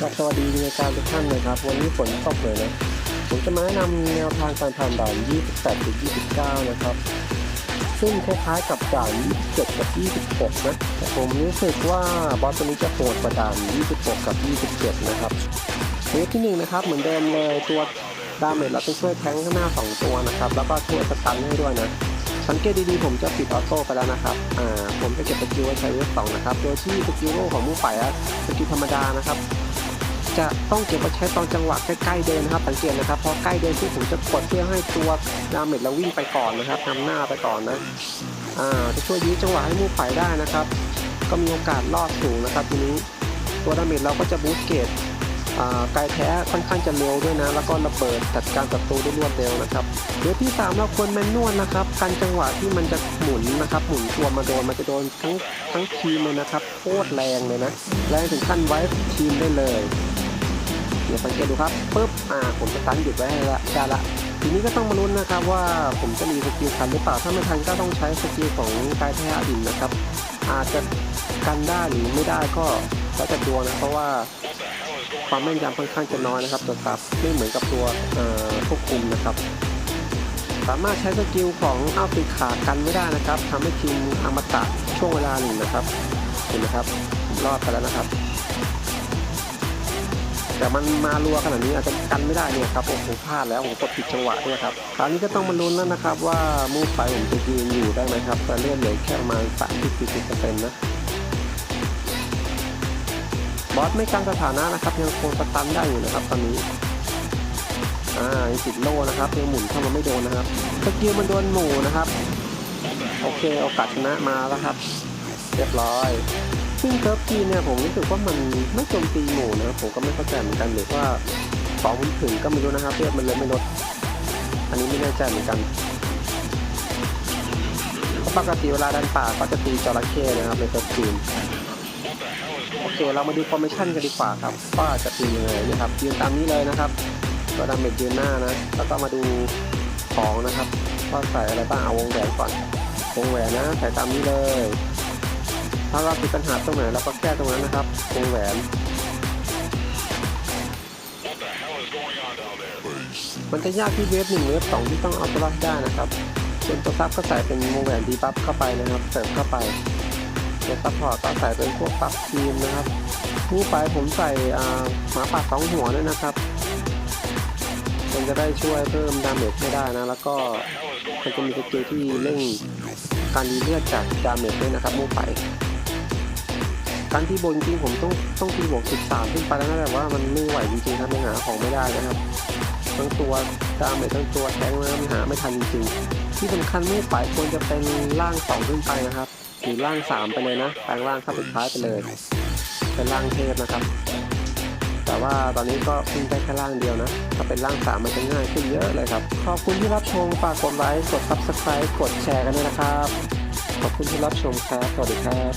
ครับสวัสดีในการทุกท่านนะครับ วันนี้ฝนตกเลยนะ ผมจะมาแนะนำแนวทางการผ่านด่าน 28ถึง29 นะครับ ซึ่งคล้ายๆกับด่าน 27 กับ 26 นะแต่ผมรู้สึกว่าบอสตัวนี้จะโหดกว่าด่าน 26 กับ 27 นะครับเวทที่หนึ่งนะครับ เหมือนเดิมเลยตัวดาเมจเราต้องช่วยแทงข้างหน้า 2 ตัวนะครับ แล้วก็ช่วยสตันให้ด้วยนะ สังเกตดีๆ ผมจะปิดออโต้ไปแล้วนะครับ อ่า ผมจะเก็บสกิลไว้ใช้เวฟสองนะครับ โดยที่สกิลโลของมูฝ่ายอะสกิลธรรมดานะครับ จะต้องเก็บไว้ใช้ตอนจังหวะใกล้ๆเดินนะครับ สังเกตนะครับพอใกล้เดินที่ผมจะกดเพื่อให้ตัวดาเมจเราวิ่งไปก่อนนะครับนำหน้าไปก่อนนะอ่าจะช่วยยื้อจังหวะให้มูฝ่ายได้นะครับ ก็มีโอกาสรอดสูงนะครับทีนี้ตัวดาเมจเราก็จะบูสต์เกตอ่าไกลแท้ค่อนข้างจะเร็วด้วยนะ แล้วก็ระเบิดจัดการศัตรูได้รวดเร็วนะครับเดี๋ยวที่สามเราควรแมนนวลนะครับกันจังหวะที่มันจะหมุนนะครับ หมุนตัวมาโดนมันจะโดนทั้งทั้งทีมเลยนะครับโคตรแรงเลยนะแรงถึงขั้นไว้ทีมได้เลย เดี๋ยวสังเกตดูครับปุ๊บอ่าผมจะตั้งหยุดไว้ให้ละได้ละทีนี้ก็ต้องมาลุ้นนะครับว่าผมจะมีสกิลทันหรือเปล่าถ้าไม่ทันก็ต้องใช้สกิลของกายแท้อดินนะครับ อาจจะกันได้หรือไม่ได้ก็แล้วแต่ดวงนะเพราะว่าความแม่นยำค่อนข้างจะน้อยนะครับตัวซับไม่เหมือนกับตัวควบคุมนะครับสามารถใช้สกิลของอ้าวติขากันไม่ได้นะครับทำให้ทีมอมตะช่วงเวลาหนึ่งนะครับเห็นไหมครับรอดไปแล้วนะครับ แต่มันมารัวขนาดนี้อาจจะกันไม่ได้เนี่ยครับโอ้โหพลาดแล้วผมกดผิดจังหวะด้วยครับคราวนี้ก็ต้องมาลุ้นแล้วนะครับ ว่ามูฟไฟผมจะยืนอยู่ได้ไหมครับแต่เลื่อนเหลือแค่ประมาณ30-40%นะบอสไม่กันสถานะนะครับ ยังคงสตันได้อยู่นะครับ ตอนนี้อ่าติดโล่นะครับยังหมุนเข้ามาไม่โดนนะครับสกิลมันโดนหมู่นะครับ โอเคโอกาสชนะมาแล้วครับ เรียบร้อย ซึ่งเซิร์ฟทีเนี่ยผมรู้สึกว่ามันไม่โจมตีหมู่นะผมก็ไม่เข้าใจเหมือนกันหรือว่าของมันถึงก็ไม่รู้นะครับเลือมันเลยไม่ลด อันนี้ไม่แน่ใจเหมือนกันปกติเวลาดันป่าก็จะตีจระเข้นะครับในเซิร์ฟทีมโอเคเรามาดูฟอร์เมชั่นกันดีกว่าครับว่าจะตียังไงนะครับยืนตามนี้เลยนะครับก็ดาเมจยืนหน้านะแล้วก็มาดูของนะครับว่าใส่อะไรบ้างเอาวงแหวนก่อนวงแหวนนะใส่ตามนี้เลย ถ้าเราติดปัญหาตรงไหนเราก็แก้ตรงนั้นนะครับวงแหวนมันจะยากที่เวฟหนึ่งเวฟสองที่ต้องเอาตัวรอดได้นะครับส่วนตัวซับก็ใส่เป็นวงแหวนดีบัฟเข้าไปนะครับ เสริมเข้าไปตัวซัพพอร์ตก็ใส่เป็นพวกซับทีมนะครับผู้ไปผมใส่หมาป่าสองหัวด้วยนะครับ มันจะได้ช่วยเพิ่มดาเมจให้ได้นะ แล้วก็มันจะมีสกิลที่เร่งการดีเลือดจากดาเมจด้วยนะครับมู่ไป การที่บนจริงผมต้องต้องตีบวก13 ขึ้นไปแล้วนะแต่ว่ามันไม่ไหวจริงๆครับยังหาของไม่ได้นะครับทั้งตัวดาเมจทั้งตัวแทงแล้วมันหาไม่ทันจริงๆที่สำคัญไม่ฝ่ายควรจะเป็นร่างสองขึ้นไปนะครับหรือร่างสามไปเลยนะแปลงร่างเข้าไปท้ายไปเลย เป็นร่างเทพนะครับ แต่ว่าตอนนี้ก็เพิ่งได้แค่ร่างเดียวนะ ถ้าเป็นร่างสามมันจะง่ายขึ้นเยอะเลยครับ ขอบคุณที่รับชมฝากกดไลค์กด subscribe กดแชร์กันด้วยนะครับ ขอบคุณที่รับชมครับสวัสดีครับ